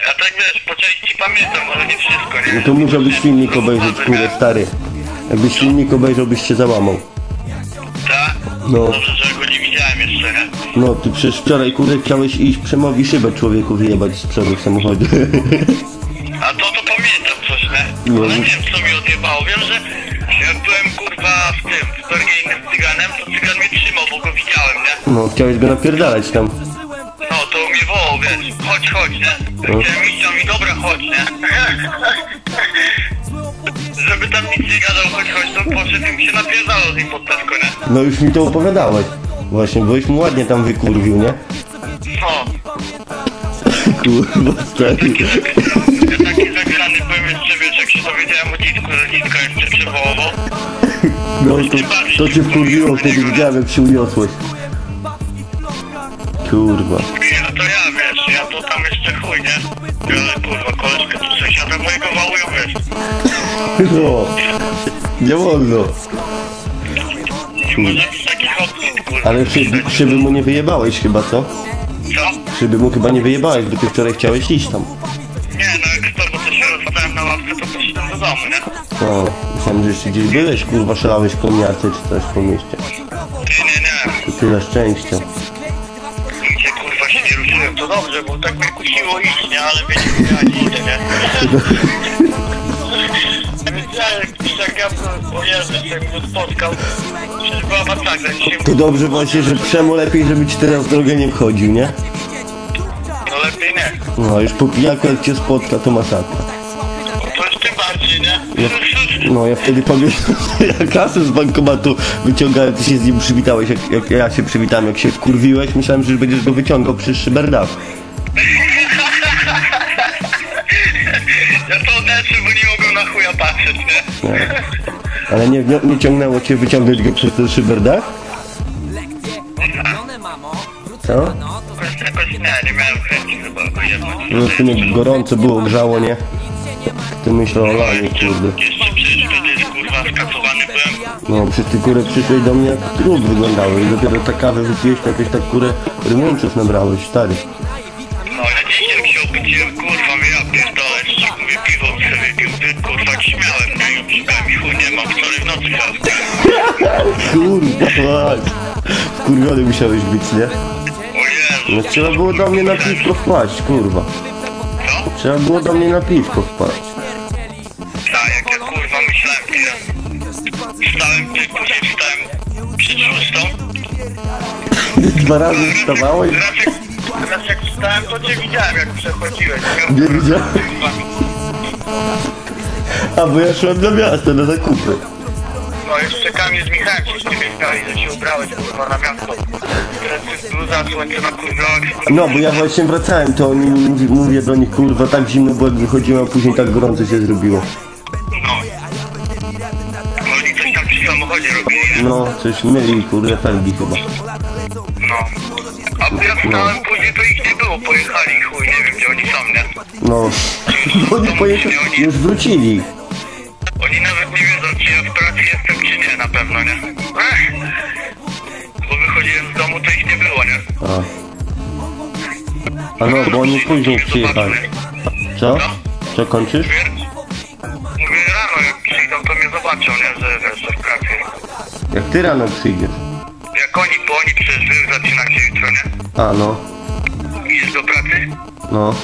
Ja tak wiesz, po części pamiętam, ale nie wszystko, nie? No to musiałbyś filmik obejrzeć, kurde, stary. Jakbyś filmik obejrzał, byś się załamał. Tak? No. Dobrze, że go nie widziałem jeszcze, nie? No, ty przecież wczoraj, kurde, chciałeś iść Przemowi szybę człowieku wyjebać z przodu w samochodzie. A to to pamiętam coś, nie? No. Ale nie wiem, co mi odjebało. Wiem, że jak byłem, kurwa, w tym, w Berginie z cyganem, to cygan mnie trzymał, bo go widziałem, nie? No, chciałeś go napierdalać tam. Chodź, chodź, nie? No. Chciałem iść, on mi, dobra, chodź, nie? Żeby tam nic nie gadał, chodź, chodź, to poszedł i mi się napierdalał z nim pod taską, nie? No już mi to opowiadałeś. Właśnie, bo już mu ładnie tam wykurwił, nie? No. Kurwa, stary. Ja taki zagrany byłem jeszcze, wiesz, jak się dowiedziałem o dzitku, że dzitka jeszcze przywołował. No to, to cię wkurwiło, wtedy widziałem jak się uniosłeś. Kurwa. Ja Ale kurwa, koleżkę tu sąsiada mojego wałują, wiesz. No. Nie wolno. Nie może być takich opcji, kurwa. Ale szyby, szyby mu nie wyjebałeś chyba, co? Co? Szyby mu chyba nie wyjebałeś, bo ty wczoraj chciałeś iść tam. Nie, no jak z tobą to się rozstałem na ławce, to poszedłem do domu, nie? No, myślałem, że jeszcze gdzieś byłeś, kurwa, szalałeś w komniace czy coś po mieście. Nie, nie, nie. To tyle szczęścia. To dobrze, bo tak mnie kusiło iść, nie? Ale wiecie, ja nie idę, nie? Jak ja pojeżdżę, spotkał. Była masakra, dzisiaj To dobrze właśnie, że Przemo lepiej, żeby ci teraz w drogę nie wchodził, nie? no lepiej nie. No, już po pijaku jak cię spotka, to masakra. Nie? No, ja wtedy pamiętam, ja kasę z bankomatu wyciągałem, ty się z nim przywitałeś, jak, jak ja się przywitałem, jak się wkurwiłeś, myślałem, że będziesz go wyciągał przy szyberdach. Ja to odeszły, bo nie mogłem na chuja patrzeć, nie? Nie. Ale nie, nie, nie ciągnęło cię wyciągnąć go przez ten szyberdach? Co? Jakoś, nie, nie miałem chęci chyba. No w sumie gorąco było, grzało, nie? Ty myślę o lanie, kurde. Jeszcze przecież wtedy kurwa skasowany byłem. No, przecież ty kurę przyszłeś do mnie jak trud wyglądały i dopiero ta kawę wypiłeś, to jakoś tak kurę rymuńców nabrałeś, stary. No ja dziś jak się obudziłem, kurwa mnie ja pierdolę, jeszcze mówię piwo mi sobie wypił, ty, kurwa śmiałem, nie? I szukałem i chuj nie mam, wczoraj w nocy Kurwa, mać. Wkurwiony musiałeś być, nie? No trzeba było do mnie na piwko wpaść, kurwa. co? Trzeba było do mnie na piwko wpaść. Kurwa myślałem, ile... Wstałem, później wstałem przed szóstą. Dwa razy wstawałeś? Raz jak, wstałem, to cię widziałem, jak przechodziłeś. Nie widziałem. A bo ja szłem do miasta na zakupy. No jeszcze Kamil z Michałem się ściągali, że się ubrałeś kurwa na miasto. Teraz bluza, słońce na kurwa. No, bo ja właśnie wracałem, to oni mówi- mówię do nich, kurwa, tak zimno, bo jak wychodziłem, a później tak gorąco się zrobiło. No, coś myli, kurde, felgi chyba. No. A ja wstałem później, to ich nie było, pojechali, chuj, nie wiem gdzie oni są, nie? No, bo oni pojechali, już wrócili. Oni nawet nie wiedzą, czy ja w pracy jestem, czy nie, na pewno, nie? Ech. Bo wychodziłem z domu, to ich nie było, nie? A. A no, bo oni później przyjechali. Co? Co kończysz? Mówię, mówię rano, jak przyjdą, to mnie zobaczą, nie? Że, Jak ty rano przyjdziesz? Jak oni, bo oni przecież wy zaczynacie jutro, nie? A, no, Idziesz do pracy? no.